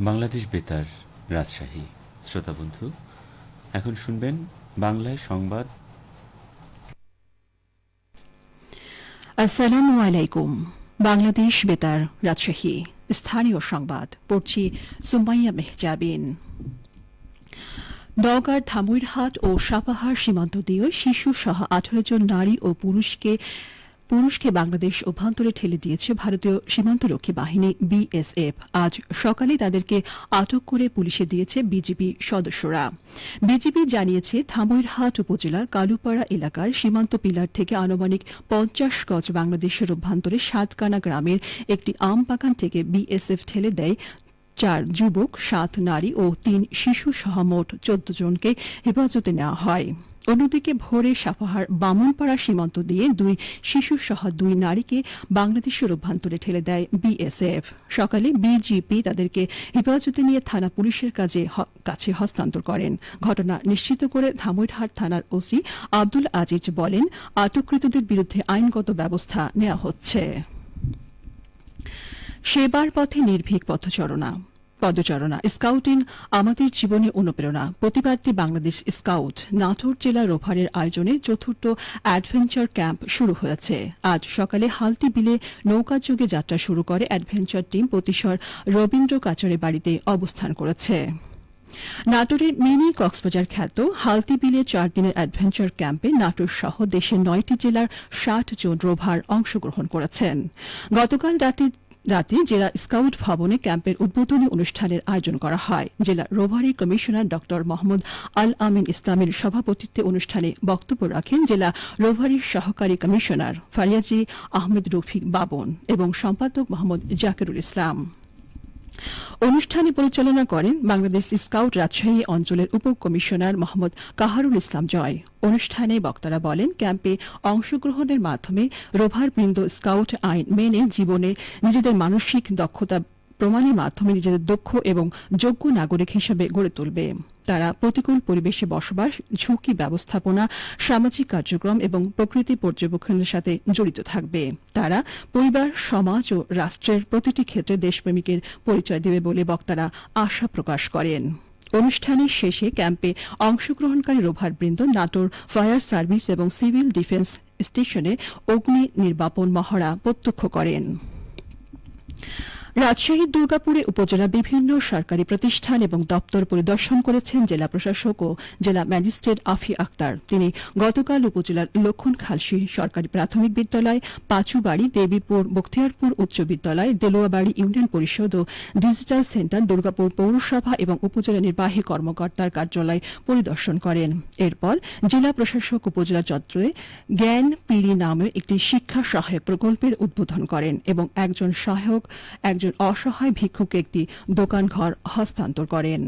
বাংলাদেশ বেতার, রাজশাহী। শ্রোতা বন্ধু, এখন শুনবেন বাংলায় সংবাদ। আসসালামু আলাইকুম। বাংলাদেশ বেতার, রাজশাহী। স্থানীয় সংবাদ, পড়ছি সুমাইয়া মেহজাবিন। নওগাঁর ধামইরহাট ও সাপাহার সীমান্ত দিয়ে শিশু সহ আঠারো জন নারী ও পুরুষকে পুরুষকে বাংলাদেশ অভ্যন্তরে ঠেলে দিয়েছে ভারতীয় সীমান্তরক্ষী বাহিনী, বিএসএফ। আজ সকালে তাদেরকে আটক করে পুলিশে দিয়েছে বিজিবি সদস্যরা। বিজিবি জানিয়েছে ধামইরহাট উপজেলার কালুপাড়া এলাকার সীমান্ত পিলার থেকে আনুমানিক পঞ্চাশ গজ বাংলাদেশের অভ্যন্তরে সাতকানা গ্রামের একটি আম বাগান থেকে বিএসএফ ঠেলে দেয় চার যুবক, সাত নারী ও তিন শিশু সহ মোট চোদ্দ জনকে হেফাজতে নেওয়া হয়। অন্যদিকে ভোরে সাপাহার বামনপাড়া সীমান্ত দিয়ে দুই শিশু সহ দুই নারীকে বাংলাদেশের অভ্যন্তরে ঠেলে দেয় বিএসএফ। সকালে বিজিপি তাদেরকে হেফাজতে নিয়ে থানা পুলিশের কাজে কাছে হস্তান্তর করেন। ঘটনা নিশ্চিত করে ধামইরহাট থানার ওসি আব্দুল আজিজ বলেন, আটককৃতদের বিরুদ্ধে আইনগত ব্যবস্থা নেওয়া হচ্ছে। সেবার পথে নির্ভীক পথচরণা পদচারণা। স্কাউটিং আমাদের জীবনে অনুপ্রেরণা। প্রতিবাদী বাংলাদেশ স্কাউট নাটোর জেলা রোভারের আয়োজনে চতুর্থ অ্যাডভেঞ্চার ক্যাম্প শুরু হয়েছে। আজ সকালে হালতি বিলে নৌকা যোগে যাত্রা শুরু করে অ্যাডভেঞ্চার টিম প্রতিশর রবীন্দ্র কাচারে বাড়িতে অবস্থান করেছে। নাটোরের মিনি কক্সবাজার খ্যাত হালতি বিলে চার দিনের অ্যাডভেঞ্চার ক্যাম্পে নাটোর সহ দেশের নয়টি জেলার ষাট জন রোভার অংশগ্রহণ করেছেন। গতকাল রাতে রাতে জেলা স্কাউট ভবনে ক্যাম্পের উদ্বোধনী অনুষ্ঠানের আয়োজন করা হয়। জেলা রোভারি কমিশনার ড মোহাম্মদ আল আমিন ইসলামের সভাপতিত্বে অনুষ্ঠানে বক্তব্য রাখেন জেলা রোভারির সহকারী কমিশনার ফারিয়াজি আহমেদ রফিক বাবন এবং সম্পাদক মোহাম্মদ জাকিরুল ইসলাম। অনুষ্ঠানে পরিচালনা করেন বাংলাদেশ স্কাউট রাজশাহী অঞ্চলের উপ কমিশনার মোহাম্মদ কাহারুল ইসলাম জয়। অনুষ্ঠানে বক্তারা বলেন, ক্যাম্পে অংশগ্রহণের মাধ্যমে রোভার বৃন্দ স্কাউট আইন মেনে জীবনে নিজেদের মানসিক দক্ষতা প্রমাণের মাধ্যমে নিজেদের দক্ষ এবং যোগ্য নাগরিক হিসেবে গড়ে তুলবে। তারা প্রতিকূল পরিবেশে বসবাস, ঝুঁকি ব্যবস্থাপনা, সামাজিক কার্যক্রম এবং প্রকৃতি পর্যবেক্ষণের সাথে জড়িত থাকবে। তারা পরিবার, সমাজ ও রাষ্ট্রের প্রতিটি ক্ষেত্রে দেশপ্রেমিকের পরিচয় দেবে বলে বক্তারা আশা প্রকাশ করেন। অনুষ্ঠানের শেষে ক্যাম্পে অংশগ্রহণকারী রোভার বৃন্দ নাটোর ফায়ার সার্ভিস এবং সিভিল ডিফেন্স স্টেশনে অগ্নি নির্বাপন মহড়া প্রত্যক্ষ করেন। রাজশাহীর দুর্গাপুরে উপজেলা বিভিন্ন সরকারি প্রতিষ্ঠান এবং দপ্তর পরিদর্শন করেছেন জেলা প্রশাসক ও জেলা ম্যাজিস্ট্রেট আফি আক্তার। তিনি গতকাল উপজেলার লক্ষণ খালসি সরকারি প্রাথমিক বিদ্যালয়, পাঁচুবাড়ি, দেবীপুর, বখতিয়ারপুর উচ্চ বিদ্যালয়, দেলোয়াবাড়ি ইউনিয়ন পরিষদ ও ডিজিটাল সেন্টার, দুর্গাপুর পৌরসভা এবং উপজেলা নির্বাহী কর্মকর্তার কার্যালয় পরিদর্শন করেন। এরপর জেলা প্রশাসক উপজেলা চত্বরে জ্ঞান পিড়ি নামে একটি শিক্ষা সহায়ক প্রকল্পের উদ্বোধন করেন এবং একজন সহায়ক, একজন অসহায় ভিক্ষুকে একটি দোকান ঘর হস্তান্তর করেন।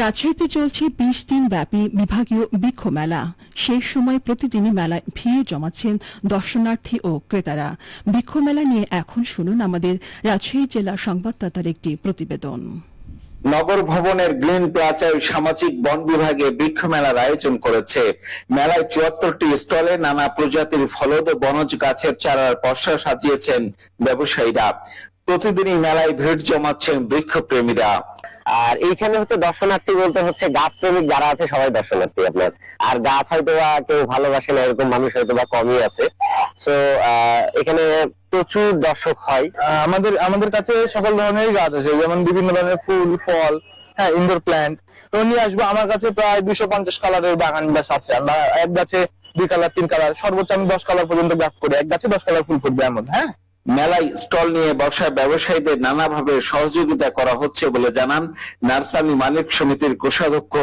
রাজশাহীতে চলছে বিশ দিন ব্যাপী বিভাগীয় বৃক্ষ মেলা। শেষ সময় প্রতিদিনই মেলায় ভিড় জমাচ্ছেন দর্শনার্থী ও ক্রেতারা। বৃক্ষ মেলা নিয়ে এখন শুনুন আমাদের রাজশাহী জেলা সংবাদদাতার একটি প্রতিবেদন। নগর ভবনের গ্রিন প্লাজায় সামাজিক বন বিভাগে বৃক্ষ মেলার আয়োজন করেছে। মেলায় চুয়াত্তরটি স্টলে নানা প্রজাতির ফলদ ও বনজ গাছের চারার পসরা সাজিয়েছেন ব্যবসায়ীরা। প্রতিদিনই মেলায় ভিড় জমাচ্ছেন বৃক্ষ প্রেমীরা আর এইখানে হচ্ছে দর্শনার্থী বলতে হচ্ছে, গাছ প্রেমিক যারা আছে, সবাই দর্শনার্থী আপনার। আর গাছ হয়তো বা কেউ ভালোবাসে না, এরকম মানুষ হয়তো বা কমই আছে। তো এখানে প্রচুর দর্শক হয়। আহ, আমাদের আমাদের কাছে সকল ধরনের গাছ আছে যেমন বিভিন্ন ধরনের ফুল ফল হ্যাঁ ইনডোর প্ল্যান্ট তো নিয়ে আসব আমার কাছে প্রায় দুইশো পঞ্চাশ কালারের বাগান গাছ আছে। আমরা এক গাছে দুই কালার তিন কালার সর্বোচ্চ আমি দশ কালার পর্যন্ত গাছ করি। এক গাছে দশ কালার ফুল ফুটবে এমন হ্যাঁ? মেলায় স্টল নিয়ে বসা ব্যবসায়ীদের নানাভাবে সহযোগিতা করা হচ্ছে বলে জানান নার্সারি মালিক সমিতির কোষাধ্যক্ষ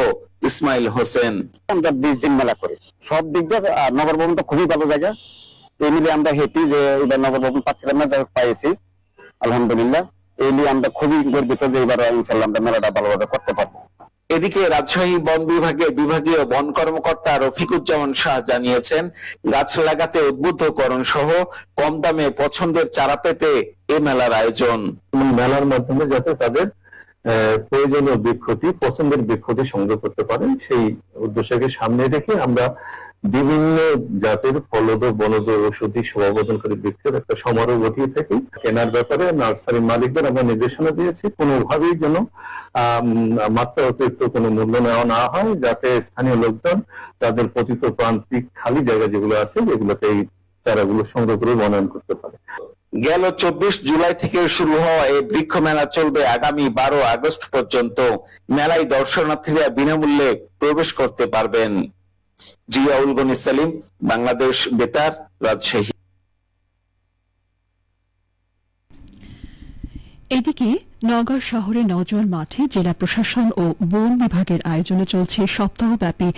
ইসমাইল হোসেন। আমরা বিশ দিন মেলা করি। সব দিক দিয়ে নগর ভবন তো খুবই ভালো জায়গা। এই মিলে আমরা হ্যাপি যে এবার ভবন পাচ্ছিলাম না, যাই পাইছি আলহামদুলিল্লাহ এই নিয়ে আমরা খুবই গর্বিত যে এবার ইনশাল্লাহ আমরা মেলাটা ভালোভাবে করতে পারব। এদিকে রাজশাহী বন বিভাগের বিভাগীয় বন কর্মকর্তা রফিকুজ্জামান শাহ জানিয়েছেন গাছ লাগাতে উদ্বুদ্ধকরণ সহ কম দামে পছন্দের চারা পেতে এ মেলার আয়োজন। মেলার মাধ্যমে যাতে তাদের প্রয়োজনীয় বৃক্ষটি পছন্দের বৃক্ষটি সংগ্রহ করতে পারেন। সেই উদ্দেশ্যকে সামনে রেখে আমরা বিভিন্ন জাতের ফলদ, বনজ ঔষধি বৃক্ষের একটা সমারোহ ঘটিয়ে থাকি। কেনার ব্যাপারে নার্সারি মালিকদের আমরা নির্দেশনা দিয়েছি। কোনোভাবেই যেন মাত্রা অতিরিক্ত কোনো মূল্য নেওয়া না হয়, যাতে স্থানীয় লোকজন তাদের পতিত প্রান্তিক খালি জায়গা যেগুলো আছে, যেগুলোতে এই চারাগুলো সংগ্রহ করে বনায়ন করতে পারে। গেল চব্বিশ জুলাই থেকে শুরু হওয়া এই বৃক্ষ মেলা চলবে আগামী বারো আগস্ট পর্যন্ত। মেলায় দর্শনার্থীরা বিনামূল্যে প্রবেশ করতে পারবেন। জিয়াউল গনি সালিম, বাংলাদেশ বেতার, রাজশাহী। এদিকে নগর শহরে নজর মাঠে জেলা প্রশাসন ও বন বিভাগের আয়োজনে চলছে সপ্তাহব্যাপী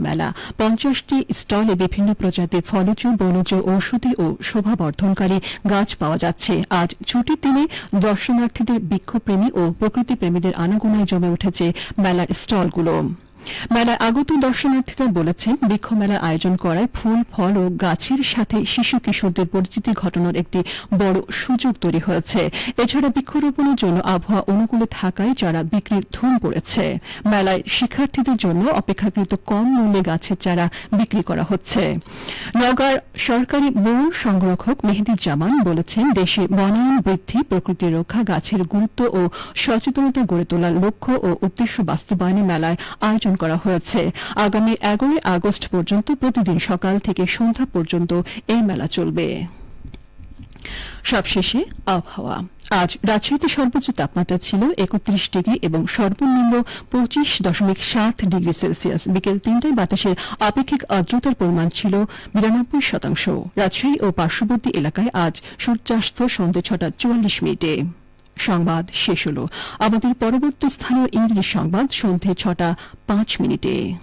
মেলা পঞ্চাশটি স্টলে বিভিন্ন প্রজাতির ফলজ বনজ ঔষধি ও শোভাবর্ধনকারী গাছ পাওয়া যাচ্ছে। আজ ছুটির দিনে দর্শনার্থীদের বৃক্ষপ্রেমী ও প্রকৃতিপ্রেমীদের আনাগোনায় জমে উঠেছে মেলার স্টলগুলো। মেলায় আগত দর্শনার্থীরা বলেছেন, বৃক্ষ মেলার আয়োজন করায় ফুল, ফল ও গাছের সাথে শিশু কিশোরদের পরিচিতি ঘটানোর একটি বড় সুযোগ তৈরি হয়েছে। এছাড়া বৃক্ষরোপণের জন্য আবহাওয়া অনুকূলে থাকায় যারা বিক্রির ধুম পড়েছে। মেলায় শিক্ষার্থীদের জন্য অপেক্ষাকৃত কম মূল্যে গাছের চারা বিক্রি করা হচ্ছে। নওগাঁর সরকারি বন সংরক্ষক মেহেদি জামান বলেছেন, দেশে বনায়ন বৃদ্ধি, প্রকৃতি রক্ষা, গাছের গুরুত্ব ও সচেতনতা গড়ে তোলার লক্ষ্য ও উদ্দেশ্য বাস্তবায়নে মেলায় আয়োজন করা হয়েছে। আগামী এগারোই আগস্ট পর্যন্ত প্রতিদিন সকাল থেকে সন্ধ্যা পর্যন্ত এই মেলা চলবে। সবশেষে আবহাওয়া। আজ রাজশাহীতে সর্বোচ্চ তাপমাত্রা ছিল একত্রিশ ডিগ্রি এবং সর্বনিম্ন পঁচিশ দশমিক সাত ডিগ্রি সেলসিয়াস। বিকেল তিনটায় বাতাসের আপেক্ষিক আর্দ্রতার পরিমাণ ছিল বিরানব্বই শতাংশ। রাজশাহী ও পার্শ্ববর্তী এলাকায় আজ সূর্যাস্ত সন্ধ্যে ছটা চুয়াল্লিশ মিনিটে। সংবাদ শেষ হল। আমাদের পরবর্তী স্থানীয় ইংরেজি সংবাদ সন্ধে ছটা পাঁচ মিনিটে।